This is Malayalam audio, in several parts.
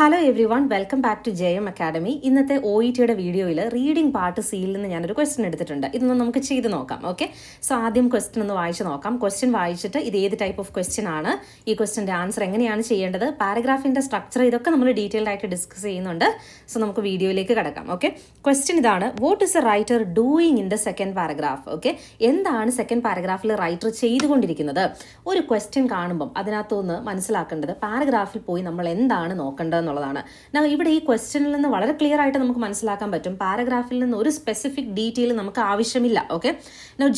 Hello everyone welcome back to J M academy ഇന്നത്തെ ഒ ഇ ടിയുടെ വീഡിയോയിൽ റീഡിംഗ് പാർട്ട് സിയിൽ നിന്ന് ഞാനൊരു ക്വസ്റ്റൻ എടുത്തിട്ടുണ്ട്. ഇതൊന്ന് നമുക്ക് ചെയ്ത് നോക്കാം ഓക്കെ സോ ആദ്യം ക്വസ്റ്റൻ ഒന്ന് വായിച്ച് നോക്കാം. ക്വസ്റ്റ്യൻ വായിച്ചിട്ട് ഇത് ഏത് ടൈപ്പ് ഓഫ് ക്വസ്റ്റ്യൻ ആണ്? ഈ ക്വസ്റ്റ്യന്റെ ആൻസർ എങ്ങനെയാണ് ചെയ്യേണ്ടത്? പാരഗ്രാഫിന്റെ സ്ട്രക്ചർ ഇതൊക്കെ നമ്മൾ ഡീറ്റെയിൽഡ് ആയിട്ട് ഡിസ്കസ് ചെയ്യുന്നുണ്ട്. സോ നമുക്ക് വീഡിയോയിലേക്ക് കിടക്കാം ഓക്കെ ക്വസ്റ്റ്യൻ ഇതാണ് what is a writer doing in the second paragraph okay എന്താണ് സെക്കൻഡ് പാരഗ്രാഫിൽ റൈറ്റർ ചെയ്തുകൊണ്ടിരിക്കുന്നത്? ഒരു ക്വസ്റ്റ്യൻ കാണുമ്പം അതിനകത്തുനിന്ന് മനസ്സിലാക്കേണ്ടത് പാരഗ്രാഫിൽ പോയി നമ്മൾ എന്താണ് നോക്കേണ്ടത് എന്നുള്ളതാണ്. Now, ഇവിടെ ഈ ക്വസ്റ്റ്യനിൽ നിന്ന് വളരെ ക്ലിയർ ആയിട്ട് നമുക്ക് മനസ്സിലാക്കാൻ പറ്റും. പാരഗ്രാഫിൽ നിന്ന് ഒരു സ്പെസിഫിക് ഡീറ്റെയിൽ നമുക്ക് ആവശ്യമില്ല ഓക്കെ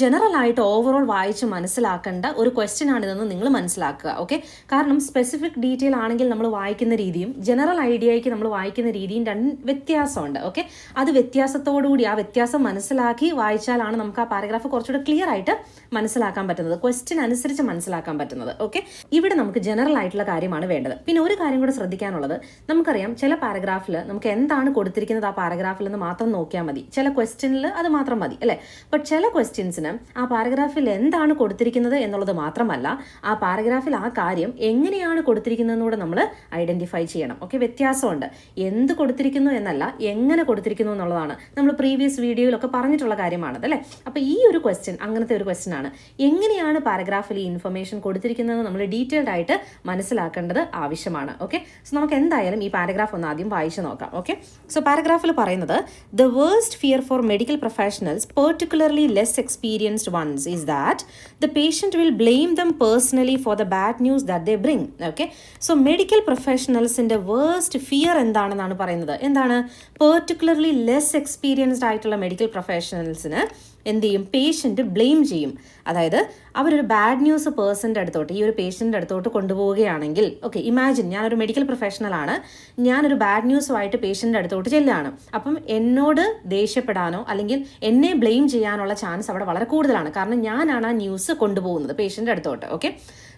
ജനറൽ ആയിട്ട് ഓവറോൾ വായിച്ച് മനസ്സിലാക്കേണ്ട ഒരു ക്വസ്റ്റ്യൻ ആണിതെന്ന് നിങ്ങൾ മനസ്സിലാക്കുക ഓക്കെ കാരണം സ്പെസിഫിക് ഡീറ്റെയിൽ ആണെങ്കിൽ നമ്മൾ വായിക്കുന്ന രീതിയും ജനറൽ ഐഡിയയ്ക്ക് നമ്മൾ വായിക്കുന്ന രീതിയും രണ്ട് വ്യത്യാസമുണ്ട് ഓക്കെ അത് വ്യത്യാസത്തോടുകൂടി ആ വ്യത്യാസം മനസ്സിലാക്കി വായിച്ചാലാണ് നമുക്ക് ആ പാരഗ്രാഫ് കുറച്ചുകൂടെ ക്ലിയർ ആയിട്ട് മനസ്സിലാക്കാൻ പറ്റുന്നത് ക്വസ്റ്റ്യൻ അനുസരിച്ച് മനസ്സിലാക്കാൻ പറ്റുന്നത് ഓക്കെ ഇവിടെ നമുക്ക് ജനറൽ ആയിട്ടുള്ള കാര്യമാണ് വേണ്ടത്. പിന്നെ ഒരു കാര്യം കൂടെ ശ്രദ്ധിക്കാനുള്ളത് നമുക്കറിയാം ചില പാരഗ്രാഫിൽ നമുക്ക് എന്താണ് കൊടുത്തിരിക്കുന്നത് ആ പാരഗ്രാഫിൽ നിന്ന് മാത്രം നോക്കിയാൽ മതി. ചില ക്വസ്റ്റ്യനിൽ അത് മാത്രം മതി അല്ലേ? ബട്ട് ചില ക്വസ്റ്റ്യൻസിന് ആ പാരഗ്രാഫിൽ എന്താണ് കൊടുത്തിരിക്കുന്നത് എന്നുള്ളത് മാത്രമല്ല ആ പാരഗ്രാഫിൽ ആ കാര്യം എങ്ങനെയാണ് കൊടുത്തിരിക്കുന്നതെന്നൂടെ നമ്മൾ ഐഡന്റിഫൈ ചെയ്യണം. ഓക്കെ വ്യത്യാസമുണ്ട്. എന്ത് കൊടുത്തിരിക്കുന്നു എന്നല്ല എങ്ങനെ കൊടുത്തിരിക്കുന്നു എന്നുള്ളതാണ്. നമ്മൾ പ്രീവിയസ് വീഡിയോയിലൊക്കെ പറഞ്ഞിട്ടുള്ള കാര്യമാണത് അല്ലേ? അപ്പോൾ ഈ ഒരു ക്വസ്റ്റ്യൻ അങ്ങനത്തെ ഒരു ക്വസ്റ്റ്യൻ ആണ്. എങ്ങനെയാണ് പാരഗ്രാഫിൽ ഈ ഇൻഫർമേഷൻ കൊടുത്തിരിക്കുന്നത് നമ്മൾ ഡീറ്റെയിൽഡ് ആയിട്ട് മനസ്സിലാക്കേണ്ടത് ആവശ്യമാണ്. ഓക്കെ സോ നമുക്ക് എന്തായാലും ഈ പാരഗ്രാഫ് ഒന്ന് ആദ്യം വായിച്ചു നോക്കാം ഓക്കെ സോ പാരഗ്രാഫിൽ പറയുന്നത് the worst fear for medical professionals particularly less experienced ones is that the patient will blame them personally for the bad news that they bring okay so medical പ്രൊഫഷണൽസിന്റെ worst fear എന്താണെന്നാണ് പറയുന്നത്? എന്താണ്? പെർട്ടിക്കുലർലി ലെസ് എക്സ്പീരിയൻസ്ഡ് ആയിട്ടുള്ള മെഡിക്കൽ പ്രൊഫഷണൽസിന് എന്ത് ചെയ്യും പേഷ്യന്റ് ബ്ലെയിം ചെയ്യും. അതായത് അവരൊരു ബാഡ് ന്യൂസ് പേഴ്സന്റെ അടുത്തോട്ട് ഈ ഒരു പേഷ്യന്റെ അടുത്തോട്ട് കൊണ്ടുപോവുകയാണെങ്കിൽ ഓക്കെ ഇമാജിൻ ഞാനൊരു മെഡിക്കൽ പ്രൊഫഷണലാണ് ഞാനൊരു ബാഡ് ന്യൂസുമായിട്ട് പേഷ്യന്റെ അടുത്തോട്ട് ചെല്ലുകയാണ്. അപ്പം എന്നോട് ദേഷ്യപ്പെടാനോ അല്ലെങ്കിൽ എന്നെ ബ്ലെയിം ചെയ്യാനുള്ള ചാൻസ് അവിടെ വളരെ കൂടുതലാണ്. കാരണം ഞാനാണ് ആ ന്യൂസ് കൊണ്ടുപോകുന്നത് പേഷ്യന്റെ അടുത്തോട്ട് ഓക്കെ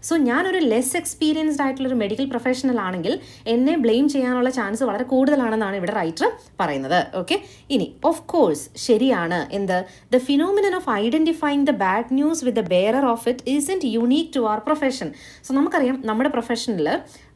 സോ ഞാനൊരു ലെസ് എക്സ്പീരിയൻസ്ഡ് ആയിട്ടുള്ള ഒരു മെഡിക്കൽ പ്രൊഫഷണൽ ആണെങ്കിൽ എന്നെ ബ്ലെയിം ചെയ്യാനുള്ള ചാൻസ് വളരെ കൂടുതലാണെന്നാണ് ഇവിടെ റൈറ്റർ പറയുന്നത്. ഓക്കെ ഇനി ഓഫ് കോഴ്സ് ശരിയാണ്. എന്ത്? The phenomenon of identifying the bad news with the bearer of it is isn't unique to our profession so നമുക്കറിയാം നമ്മുടെ പ്രൊഫഷനിൽ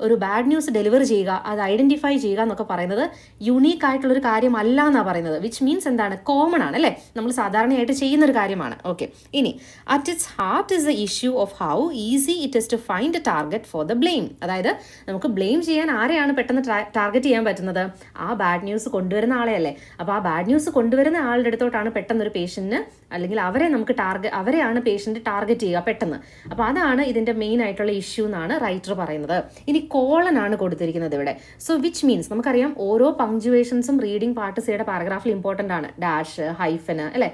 ഒരു ബാഡ് ന്യൂസ് ഡെലിവർ ചെയ്യുക അത് ഐഡന്റിഫൈ ചെയ്യുക എന്നൊക്കെ പറയുന്നത് യുണീക്ക് ആയിട്ടുള്ളൊരു കാര്യമല്ല എന്നാണ് പറയുന്നത്. വിച്ച് മീൻസ് എന്താണ്? കോമൺ ആണ് അല്ലേ? നമ്മൾ സാധാരണയായിട്ട് ചെയ്യുന്ന ഒരു കാര്യമാണ്. ഓക്കെ ഇനി at its heart is the issue of how easy it is to find a target for the blame അതായത് നമുക്ക് ബ്ലെയിം ചെയ്യാൻ ആരെയാണ് പെട്ടെന്ന് ടാർഗറ്റ് ചെയ്യാൻ പറ്റുന്നത്? ആ ബാഡ് ന്യൂസ് കൊണ്ടുവരുന്ന ആളെയല്ലേ? അപ്പോൾ ആ ബാഡ് ന്യൂസ് കൊണ്ടുവരുന്ന ആളുടെ അടുത്തോട്ടാണ് പെട്ടെന്ന് ഒരു പേഷ്യന്റിന് അല്ലെങ്കിൽ അവരെ നമുക്ക് ടാർഗറ്റ് അവരെയാണ് പേഷ്യന്റ് ടാർഗറ്റ് ചെയ്യുക പെട്ടെന്ന്. അപ്പോൾ അതാണ് ഇതിന്റെ മെയിൻ ആയിട്ടുള്ള ഇഷ്യൂ എന്നാണ് റൈറ്റർ പറയുന്നത്. ഇനി കോളൻ ആണ് കൊടുത്തിരിക്കുന്നത് ഇവിടെ. സോ വിച്ച് മീൻസ് നമുക്കറിയാം ഓരോ പങ്ക്ചുവേഷൻസും റീഡിംഗ് പാർട്ട് സിയുടെ പാരഗ്രാഫിൽ ഇമ്പോർട്ടന്റ് ആണ്. ഡാഷ് ഹൈഫന് അല്ലേ?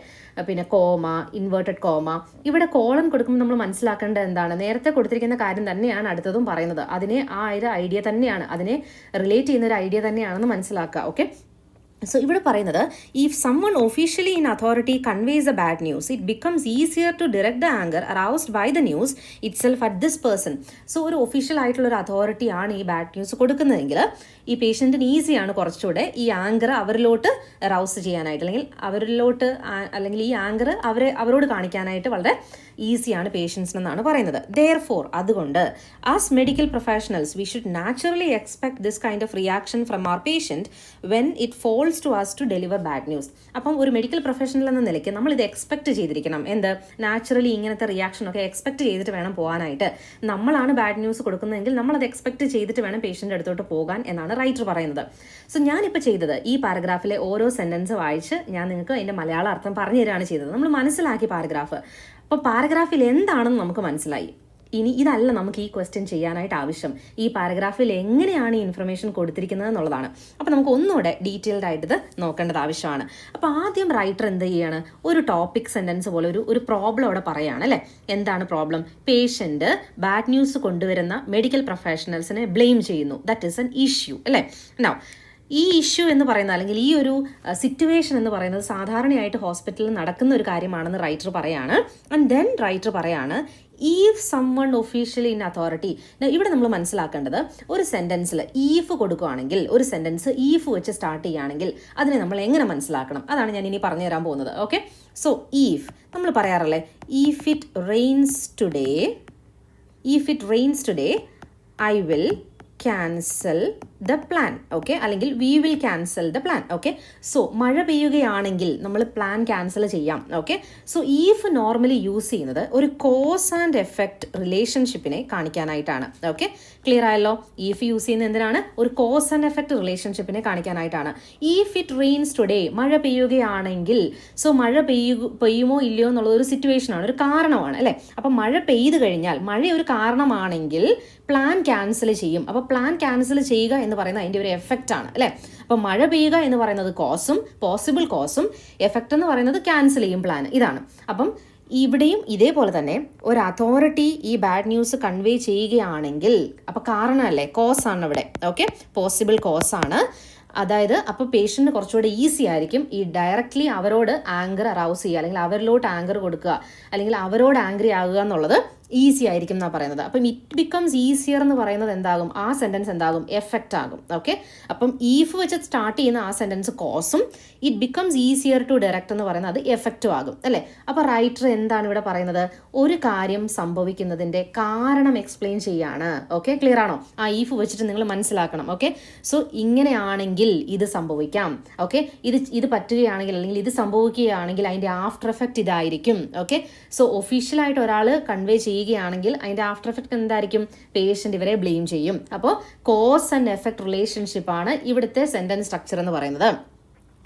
പിന്നെ കോമ ഇൻവേർട്ടഡ് കോമ ഇവിടെ കോളൻ കൊടുക്കുമ്പോൾ നമ്മൾ മനസ്സിലാക്കേണ്ടത് എന്താണ്? നേരത്തെ കൊടുത്തിരിക്കുന്ന കാര്യം തന്നെയാണ് അടുത്തതും പറയുന്നത്. അതിനെ ആ ഒരു ഐഡിയ തന്നെയാണ്. അതിനെ റിലേറ്റ് ചെയ്യുന്ന ഒരു ഐഡിയ തന്നെയാണെന്ന് മനസ്സിലാക്കുക. ഓക്കെ സോ ഇവിടെ പറയുന്നത് if someone officially in authority conveys a bad news it becomes easier to direct the anger aroused by the news itself at this person so ഒരു ഒഫീഷ്യൽ ആയിട്ടുള്ള ഒരു അതോറിറ്റി ആണ് ഈ ബാഡ് ന്യൂസ് കൊടുക്കുന്നതെങ്കിൽ ഈ പേഷ്യന്റിന് ഈസിയാണ് കുറച്ചുകൂടെ ഈ ആങ്കർ അവരിലോട്ട് റൗസ് ചെയ്യാനായിട്ട്. അല്ലെങ്കിൽ അവരിലോട്ട് അല്ലെങ്കിൽ ഈ ആങ്കർ അവരെ അവരോട് കാണിക്കാനായിട്ട് വളരെ ഈസിയാണ് പേഷ്യൻസിനെന്നാണ് പറയുന്നത്. ദെയർ ഫോർ അതുകൊണ്ട് as medical professionals we should naturally expect this kind of reaction from our patient when it falls to us to deliver bad news അപ്പം ഒരു മെഡിക്കൽ പ്രൊഫഷണൽ എന്ന നിലയ്ക്ക് നമ്മൾ ഇത് എക്സ്പെക്ട് ചെയ്തിരിക്കണം. എന്ത്? നാച്ചുറലി ഇങ്ങനത്തെ റിയാക്ഷൻ ഒക്കെ എക്സ്പെക്ട് ചെയ്തിട്ട് വേണം പോകാനായിട്ട്. നമ്മളാണ് ബാഡ് ന്യൂസ് കൊടുക്കുന്നതെങ്കിൽ നമ്മൾ അത് എക്സ്പെക്ട് ചെയ്തിട്ട് വേണം പേഷ്യന്റെ അടുത്തോട്ട് പോകാൻ എന്നാണ് റൈറ്റർ പറയുന്നത്. സോ ഞാനിപ്പോൾ ചെയ്തത് ഈ പാരഗ്രാഫിലെ ഓരോ സെന്റൻസ് വായിച്ച് ഞാൻ നിങ്ങൾക്ക് അതിന്റെ മലയാള അർത്ഥം പറഞ്ഞു തരികയാണ് ചെയ്തത്. നമ്മൾ മനസ്സിലാക്കി പാരഗ്രാഫ് അപ്പോൾ പാരഗ്രാഫിൽ എന്താണെന്ന് നമുക്ക് മനസ്സിലായി. ഇനി ഇതല്ല നമുക്ക് ഈ ക്വസ്റ്റ്യൻ ചെയ്യാനായിട്ട് ആവശ്യം. ഈ പാരഗ്രാഫിൽ എങ്ങനെയാണ് ഈ ഇൻഫർമേഷൻ കൊടുത്തിരിക്കുന്നത് എന്നുള്ളതാണ്. അപ്പോൾ നമുക്ക് ഒന്നുകൂടെ ഡീറ്റെയിൽഡ് ആയിട്ട് ഇത് നോക്കേണ്ടത് ആവശ്യമാണ്. അപ്പോൾ ആദ്യം റൈറ്റർ എന്ത് ചെയ്യാണ്? ഒരു ടോപ്പിക് സെന്റൻസ് പോലെ ഒരു ഒരു പ്രോബ്ലം അവിടെ പറയുകയാണ് അല്ലേ? എന്താണ് പ്രോബ്ലം പേഷ്യന്റ് ബാഡ് ന്യൂസ് കൊണ്ടുവരുന്ന മെഡിക്കൽ പ്രൊഫഷണൽസിനെ ബ്ലെയിം ചെയ്യുന്നു. ദറ്റ് ഈസ് എൻ ഇഷ്യൂ അല്ലേ? നോ ഈ ഇഷ്യൂ എന്ന് പറയുന്ന അല്ലെങ്കിൽ ഈ ഒരു സിറ്റുവേഷൻ എന്ന് പറയുന്നത് സാധാരണയായിട്ട് ഹോസ്പിറ്റലിൽ നടക്കുന്ന ഒരു കാര്യമാണെന്ന് റൈറ്റർ പറയാണ്. ആൻഡ് ദെൻ റൈറ്റർ പറയാണ് if someone officially in authority ഇവിടെ നമ്മൾ മനസ്സിലാക്കേണ്ടത് ഒരു സെന്റൻസിൽ ഈഫ് കൊടുക്കുകയാണെങ്കിൽ ഒരു സെന്റൻസ് ഈഫ് വെച്ച് സ്റ്റാർട്ട് ചെയ്യുകയാണെങ്കിൽ അതിനെ നമ്മൾ എങ്ങനെ മനസ്സിലാക്കണം? അതാണ് ഞാൻ ഇനി പറഞ്ഞു തരാൻ പോകുന്നത് ഓക്കെ സോ ഈഫ് നമ്മൾ പറയാറല്ലേ? If it rains today if it rains today I will cancel the plan okay അല്ലെങ്കിൽ we will cancel the plan okay so മഴ പെയ്യുകയാണെങ്കിൽ നമ്മൾ പ്ലാൻ ക്യാൻസൽ ചെയ്യാം okay so if normally use ചെയ്യുന്നത് ഒരു കോസ് ആൻഡ് എഫക്റ്റ് റിലേഷൻഷിപ്പിനെ കാണിക്കാനായിട്ടാണ് ഓക്കെ ക്ലിയർ ആയല്ലോ? ഈഫ് യൂസ് ചെയ്യുന്ന എന്തിനാണ്? ഒരു കോസ് ആൻഡ് എഫക്റ്റ് റിലേഷൻഷിപ്പിനെ കാണിക്കാനായിട്ടാണ്. ഈഫ് ഇറ്റ് റെയിൻസ് ടുഡേ മഴ പെയ്യുകയാണെങ്കിൽ സോ മഴ പെയ്യു പെയ്യുമോ ഇല്ലയോ എന്നുള്ള ഒരു സിറ്റുവേഷനാണ് ഒരു കാരണമാണ് അല്ലേ? അപ്പം മഴ പെയ്തു കഴിഞ്ഞാൽ മഴ ഒരു കാരണമാണെങ്കിൽ പ്ലാൻ ക്യാൻസൽ ചെയ്യും. അപ്പോൾ പ്ലാൻ ക്യാൻസൽ ചെയ്യുക എന്ന് പറയുന്നത് അതിന്റെ ഒരു എഫക്റ്റ് ആണ് അല്ലേ? അപ്പോൾ മഴ പെയ്യുക എന്ന് പറയുന്നത് കോസും പോസിബിൾ കോസും എഫക്റ്റ് എന്ന് പറയുന്നത് ക്യാൻസൽ ചെയ്യും പ്ലാൻ ഇതാണ്. അപ്പം ഇവിടെയും ഇതേപോലെ തന്നെ ഒരു അതോറിറ്റി ഈ ബാഡ് ന്യൂസ് കൺവേ ചെയ്യുകയാണെങ്കിൽ അപ്പോൾ കാരണമല്ലേ? കോസാണ് ഇവിടെ ഓക്കെ പോസിബിൾ കോസാണ് അതായത് അപ്പോൾ പേഷ്യന്റിന് കുറച്ചുകൂടെ ഈസി ആയിരിക്കും ഈ ഡയറക്റ്റ്ലി അവരോട് ആങ്കർ അറൗസ് ചെയ്യുക അല്ലെങ്കിൽ അവരിലോട്ട് ആങ്കർ കൊടുക്കുക അല്ലെങ്കിൽ അവരോട് ആംഗ്രി ആകുക എന്നുള്ളത് ഈസി ആയിരിക്കും എന്നാണ് പറയുന്നത്. അപ്പം ഇറ്റ് ബിക്കംസ് ഈസിയർ എന്ന് പറയുന്നത് എന്താകും? ആ സെന്റൻസ് എന്താകും? എഫക്റ്റ് ആകും. ഓക്കെ അപ്പം ഈഫ് വെച്ച് സ്റ്റാർട്ട് ചെയ്യുന്ന ആ sentence കോസും it becomes easier to direct എന്ന് പറയുന്നത് അത് എഫക്റ്റും ആകും. അല്ലേ? അപ്പോൾ റൈറ്റർ എന്താണ് ഇവിടെ പറയുന്നത്? ഒരു കാര്യം സംഭവിക്കുന്നതിന്റെ കാരണം എക്സ്പ്ലെയിൻ ചെയ്യാണ്. ഓക്കെ ക്ലിയർ ആണോ? ആ ഈഫ് വെച്ചിട്ട് നിങ്ങൾ മനസ്സിലാക്കണം. ഓക്കെ സോ ഇങ്ങനെയാണെങ്കിൽ ഇത് സംഭവിക്കാം. ഓക്കെ ഇത് ഇത് പറ്റുകയാണെങ്കിൽ അല്ലെങ്കിൽ ഇത് സംഭവിക്കുകയാണെങ്കിൽ അതിന്റെ ആഫ്റ്റർ എഫക്റ്റ് ഇതായിരിക്കും. ഓക്കെ സോ ഒഫീഷ്യലായിട്ട് ഒരാൾ കൺവേ ചെയ്യുകയാണെങ്കിൽ അതിന്റെ ആഫ്റ്റർ എഫക്റ്റ് എന്തായിരിക്കും? പേഷ്യന്റ് ഇവരെ ബ്ലെയിം ചെയ്യും. അപ്പോൾ കോസ് ആൻഡ് എഫക്റ്റ് റിലേഷൻഷിപ്പാണ് ഇവിടുത്തെ സെന്റൻസ് സ്ട്രക്ചർ എന്ന് പറയുന്നത്.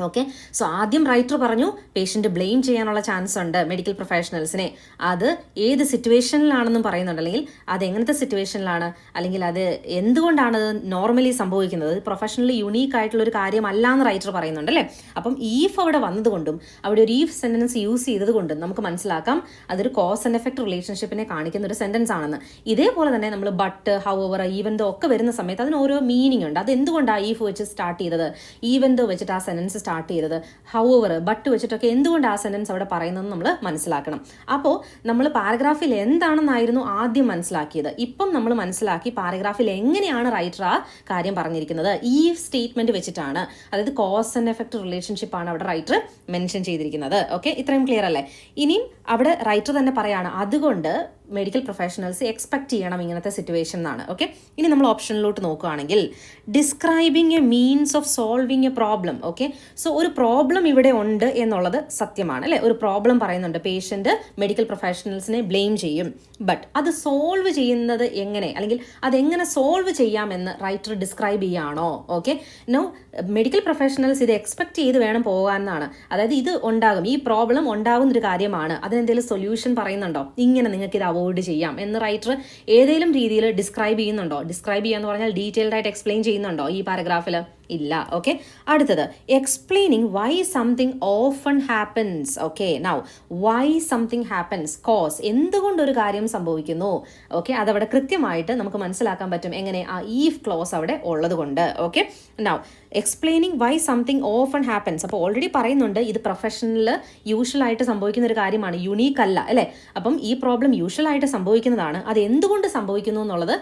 ഓക്കെ സോ ആദ്യം റൈറ്റർ പറഞ്ഞു പേഷ്യന്റ് ബ്ലെയിം ചെയ്യാനുള്ള ചാൻസ് ഉണ്ട് മെഡിക്കൽ പ്രൊഫഷണൽസിനെ അത് ഏത് സിറ്റുവേഷനിലാണെന്നും പറയുന്നുണ്ട്. അല്ലെങ്കിൽ അത് എങ്ങനത്തെ സിറ്റുവേഷനിലാണ് അല്ലെങ്കിൽ അത് എന്തുകൊണ്ടാണ് നോർമലി സംഭവിക്കുന്നത്? പ്രൊഫഷണലി യുണീക്ക് ആയിട്ടുള്ള ഒരു കാര്യമല്ല എന്ന് റൈറ്റർ പറയുന്നുണ്ട് അല്ലേ? അപ്പം ഈഫ് അവിടെ വന്നതുകൊണ്ടും അവിടെ ഒരു ഈഫ് സെന്റൻസ് യൂസ് ചെയ്തതുകൊണ്ടും നമുക്ക് മനസ്സിലാക്കാം അതൊരു കോസ് ആൻഡ് എഫക്റ്റ് റിലേഷൻഷിപ്പിനെ കാണിക്കുന്ന ഒരു സെന്റൻസ് ആണെന്ന്. ഇതേപോലെ തന്നെ നമ്മൾ but however even though ഒക്കെ വരുന്ന സമയത്ത് അതിന് ഓരോ മീനിങ് ഉണ്ട്. അത് എന്തുകൊണ്ടാണ് ഈഫ് വെച്ച് സ്റ്റാർട്ട് ചെയ്തത്? ഈവൻ ദോ വെച്ചിട്ട് ആ സെന്റൻസ് സ്റ്റാർട്ട് ചെയ്തത്? ഹൗ ഓവർ ബട്ട് വെച്ചിട്ടൊക്കെ എന്തുകൊണ്ട് ആ സെന്റൻസ് അവിടെ പറയുന്നതെന്ന് നമ്മൾ മനസ്സിലാക്കണം. അപ്പോൾ നമ്മൾ പാരഗ്രാഫിൽ എന്താണെന്നായിരുന്നു ആദ്യം മനസ്സിലാക്കിയത്. ഇപ്പം നമ്മൾ മനസ്സിലാക്കി പാരഗ്രാഫിൽ എങ്ങനെയാണ് റൈറ്റർ ആ കാര്യം പറഞ്ഞിരിക്കുന്നത്. ഈ സ്റ്റേറ്റ്മെന്റ് വെച്ചിട്ടാണ്. അതായത് കോസ് ആൻഡ് എഫക്റ്റ് റിലേഷൻഷിപ്പ് ആണ് അവിടെ റൈറ്റർ മെൻഷൻ ചെയ്തിരിക്കുന്നത്. ഓക്കെ ഇത്രയും ക്ലിയർ അല്ലേ? ഇനിയും അവിടെ റൈറ്റർ തന്നെ പറയാണ്. അതുകൊണ്ട് മെഡിക്കൽ പ്രൊഫഷണൽസ് എക്സ്പെക്ട് ചെയ്യണം ഇങ്ങനത്തെ സിറ്റുവേഷൻ എന്നാണ്. ഓക്കെ ഇനി നമ്മൾ ഓപ്ഷനിലോട്ട് നോക്കുകയാണെങ്കിൽ describing a means of solving a problem okay so ഒരു പ്രോബ്ലം ഇവിടെ ഉണ്ട് എന്നുള്ളത് സത്യമാണ് അല്ലേ? ഒരു പ്രോബ്ലം പറയുന്നുണ്ട്. പേഷ്യന്റ് മെഡിക്കൽ പ്രൊഫഷണൽസിനെ ബ്ലെയിം ചെയ്യും. ബട്ട് അത് സോൾവ് ചെയ്യുന്നത് എങ്ങനെ? അല്ലെങ്കിൽ അതെങ്ങനെ സോൾവ് ചെയ്യാമെന്ന് റൈറ്റർ ഡിസ്ക്രൈബ് ചെയ്യാണോ? ഓക്കെ നോ മെഡിക്കൽ പ്രൊഫഷണൽസ് ഇത് എക്സ്പെക്ട് ചെയ്ത് വേണം പോകാമെന്നാണ് അതായത് ഇത് ഉണ്ടാകും. ഈ പ്രോബ്ലം ഉണ്ടാകുന്നൊരു കാര്യമാണ്. അതിനെന്തെങ്കിലും സൊല്യൂഷൻ പറയുന്നുണ്ടോ? ഇങ്ങനെ നിങ്ങൾക്ക് ഇത് അവോയ്ഡ് ചെയ്യാം എന്ന് റൈറ്റർ ഏതെങ്കിലും രീതിയിൽ ഡിസ്ക്രൈബ് ചെയ്യുന്നുണ്ടോ? ഡിസ്ക്രൈബ് ചെയ്യാന്ന് പറഞ്ഞാൽ ഡീറ്റെയിൽഡ് ആയിട്ട് എക്സ്പ്ലെയിൻ ചെയ്യുന്നുണ്ടോ ഈ പാരഗ്രാഫിൽ ഇല്ല ഓക്കെ അടുത്തത് explaining why something often happens okay now why something happens cause എന്തുകൊണ്ട് ഒരു കാര്യം സംഭവിക്കുന്നു ഓക്കെ അതവിടെ കൃത്യമായിട്ട് നമുക്ക് മനസ്സിലാക്കാൻ പറ്റും എങ്ങനെ ആ ഈഫ് ക്ലോസ് അവിടെ ഉള്ളത് കൊണ്ട് okay now explaining why something often happens അപ്പോൾ ഓൾറെഡി പറയുന്നുണ്ട് ഇത് പ്രൊഫഷണലിൽ യൂഷ്വൽ ആയിട്ട് സംഭവിക്കുന്ന ഒരു കാര്യമാണ് യുണീക്ക് അല്ല അല്ലേ? അപ്പം ഈ പ്രോബ്ലം യൂഷ്വൽ ആയിട്ട് സംഭവിക്കുന്നതാണ് അത് എന്തുകൊണ്ട് സംഭവിക്കുന്നു എന്നുള്ളത്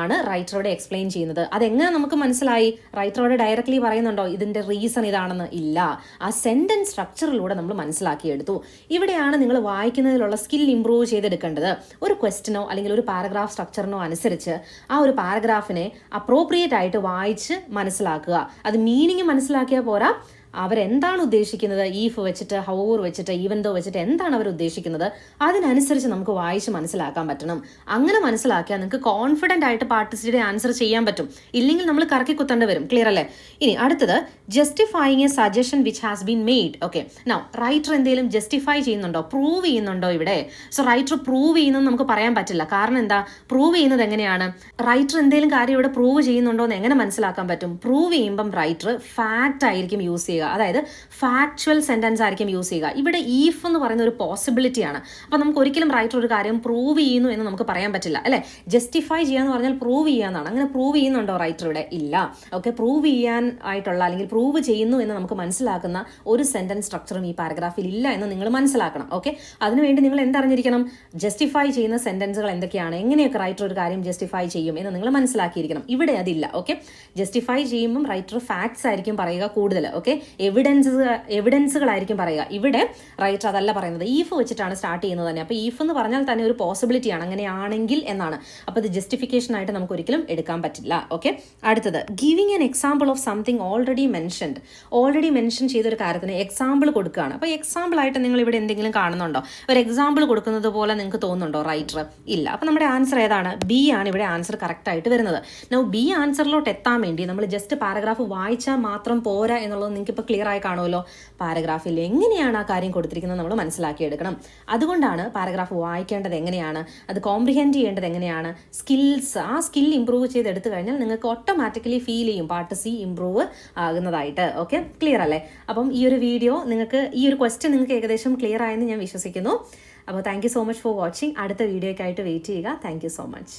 ആണ് റൈറ്ററോടെ എക്സ്പ്ലെയിൻ ചെയ്യുന്നത്. അതെങ്ങനെ നമുക്ക് മനസ്സിലായി? റൈറ്ററോടെ ഡയറക്റ്റ്ലി പറയുന്നുണ്ടോ ഇതിന്റെ റീസൺ ഇതാണെന്ന്? ഇല്ല. ആ സെന്റൻസ് സ്ട്രക്ചറിലൂടെ നമ്മൾ മനസ്സിലാക്കിയെടുത്തു. ഇവിടെയാണ് നിങ്ങൾ വായിക്കുന്നതിലുള്ള സ്കിൽ ഇമ്പ്രൂവ് ചെയ്തെടുക്കേണ്ടത്. ഒരു ക്വസ്റ്റിനോ അല്ലെങ്കിൽ ഒരു പാരഗ്രാഫ് സ്ട്രക്ചറിനോ അനുസരിച്ച് ആ ഒരു പാരഗ്രാഫിനെ അപ്രോപ്രിയേറ്റ് ആയിട്ട് വായിച്ച് മനസ്സിലാക്കുക. അത് മീനിങ് മനസ്സിലാക്കിയാൽ പോരാ. അവരെന്താണ് ഉദ്ദേശിക്കുന്നത്? ഈഫ് വെച്ചിട്ട് ഹൗർ വെച്ചിട്ട് ഈവൻ ദോ വെച്ചിട്ട് എന്താണ് അവർ ഉദ്ദേശിക്കുന്നത്? അതിനനുസരിച്ച് നമുക്ക് വായിച്ച് മനസ്സിലാക്കാൻ പറ്റണം. അങ്ങനെ മനസ്സിലാക്കിയാൽ നിങ്ങൾക്ക് കോൺഫിഡന്റ് ആയിട്ട് പാർട്ടിസിയുടെ ആൻസർ ചെയ്യാൻ പറ്റും. ഇല്ലെങ്കിൽ നമ്മൾ കറക്കി കുത്തേണ്ടി വരും. ക്ലിയർ അല്ലേ? ഇനി അടുത്തത് justifying a suggestion which has been made okay now writer എന്തെങ്കിലും ജസ്റ്റിഫൈ ചെയ്യുന്നുണ്ടോ? പ്രൂവ് ചെയ്യുന്നുണ്ടോ ഇവിടെ? സോ റൈറ്റർ പ്രൂവ് ചെയ്യുന്നത് നമുക്ക് പറയാൻ പറ്റില്ല. കാരണം എന്താ? പ്രൂവ് ചെയ്യുന്നത് എങ്ങനെയാണ്? റൈറ്റർ എന്തെങ്കിലും കാര്യം ഇവിടെ പ്രൂവ് ചെയ്യുന്നുണ്ടോ എന്ന് എങ്ങനെ മനസ്സിലാക്കാൻ പറ്റും? പ്രൂവ് ചെയ്യുമ്പം റൈറ്റർ ഫാക്റ്റ് ആയിരിക്കും യൂസ് ചെയ്യുക. അതായത് ഫാക്ച്വൽ സെന്റൻസ് ആയിരിക്കും യൂസ് ചെയ്യുക. ഇവിടെ ഈഫ് എന്ന് പറയുന്ന ഒരു പോസിബിലിറ്റിയാണ് അപ്പോൾ നമുക്ക് ഒരിക്കലും റൈറ്റർ ഒരു കാര്യം പ്രൂവ് ചെയ്യുന്നു എന്ന് നമുക്ക് പറയാൻ പറ്റില്ല അല്ലേ? ജസ്റ്റിഫൈ ചെയ്യാന്ന് പറഞ്ഞാൽ പ്രൂവ് ചെയ്യാന്നാണ് അങ്ങനെ പ്രൂവ് ചെയ്യുന്നുണ്ടോ റൈറ്റർ ഇവിടെ? ഇല്ല. ഓക്കെ പ്രൂവ് ചെയ്യാൻ ആയിട്ടുള്ള അല്ലെങ്കിൽ പ്രൂവ് ചെയ്യുന്നു എന്ന് നമുക്ക് മനസ്സിലാക്കുന്ന ഒരു സെന്റൻസ് സ്ട്രക്ചറും ഈ പാരഗ്രാഫിൽ ഇല്ല എന്ന് നിങ്ങൾ മനസ്സിലാക്കണം. ഓക്കെ അതിനുവേണ്ടി നിങ്ങൾ എന്തറിഞ്ഞിരിക്കണം? ജസ്റ്റിഫൈ ചെയ്യുന്ന സെന്റൻസുകൾ എന്തൊക്കെയാണ്? എങ്ങനെയൊക്കെ റൈറ്റർ ഒരു കാര്യം ജസ്റ്റിഫൈ ചെയ്യും എന്ന് നിങ്ങൾ മനസ്സിലാക്കിയിരിക്കണം. ഇവിടെ അതില്ല. ഓക്കെ ജസ്റ്റിഫൈ ചെയ്യുമ്പം റൈറ്റർ ഫാക്ട്സ് ആയിരിക്കും പറയുക കൂടുതൽ. ഓക്കെ എവിഡൻസ് എവിഡൻസുകളായിരിക്കും പറയുക. ഇവിടെ റൈറ്റർ അതല്ല പറയുന്നത്. ഈഫ് വെച്ചിട്ടാണ് സ്റ്റാർട്ട് ചെയ്യുന്നത് തന്നെ. അപ്പോൾ ഈഫ് എന്ന് പറഞ്ഞാൽ തന്നെ ഒരു പോസിബിലിറ്റിയാണ് അങ്ങനെയാണെങ്കിൽ എന്നാണ്. അപ്പോൾ ഇത് ജസ്റ്റിഫിക്കേഷൻ ആയിട്ട് നമുക്ക് ഒരിക്കലും എടുക്കാൻ പറ്റില്ല. ഓക്കെ അടുത്തത്. Giving an example of something already mentioned already mention ചെയ്തൊരു കാര്യത്തിന് എക്സാമ്പിൾ കൊടുക്കുകയാണ്. അപ്പോൾ എക്സാമ്പിൾ ആയിട്ട് നിങ്ങൾ ഇവിടെ എന്തെങ്കിലും കാണുന്നുണ്ടോ? ഒരു എക്സാമ്പിൾ കൊടുക്കുന്നത് പോലെ നിങ്ങൾക്ക് തോന്നുന്നുണ്ടോ? റൈറ്റർ ഇല്ല. അപ്പോൾ നമ്മുടെ ആൻസർ ഏതാണ്? ബി ആണ് ഇവിടെ ആൻസർ കറക്റ്റ് ആയിട്ട് വരുന്നത്. നോ ബി ആൻസറിലോട്ട് എത്താൻ വേണ്ടി നമ്മൾ ജസ്റ്റ് പാരഗ്രാഫ് വായിച്ചാൽ മാത്രം പോരാ എന്നുള്ളത് നിങ്ങൾക്ക് ഇപ്പോൾ ക്ലിയർ ആയി കാണുമല്ലോ. പാരഗ്രാഫിൽ എങ്ങനെയാണ് ആ കാര്യം കൊടുത്തിരിക്കുന്നത് നമ്മൾ മനസ്സിലാക്കിയെടുക്കണം. അതുകൊണ്ടാണ് പാരഗ്രാഫ് വായിക്കേണ്ടത് എങ്ങനെയാണ്? അത് കോംപ്രിഹെൻഡ് ചെയ്യേണ്ടത് എങ്ങനെയാണ്? സ്കിൽസ് ആ സ്കിൽ ഇമ്പ്രൂവ് ചെയ്തെടുത്തു കഴിഞ്ഞാൽ നിങ്ങൾക്ക് ഓട്ടോമാറ്റിക്കലി ഫീൽ ചെയ്യും പാർട്ട് സി ഇമ്പ്രൂവ് ആകുന്നതായിട്ട്. ഓക്കെ ക്ലിയർ അല്ലേ? അപ്പം ഈ ഒരു വീഡിയോ നിങ്ങൾക്ക് ഈ ഒരു ക്വസ്റ്റ്യൻ നിങ്ങൾക്ക് ഏകദേശം ക്ലിയർ ആയെന്ന് ഞാൻ വിശ്വസിക്കുന്നു. അപ്പോൾ thank so much for watching അടുത്ത വീഡിയോയ്ക്കായിട്ട് വെയിറ്റ് ചെയ്യുക. Thank so much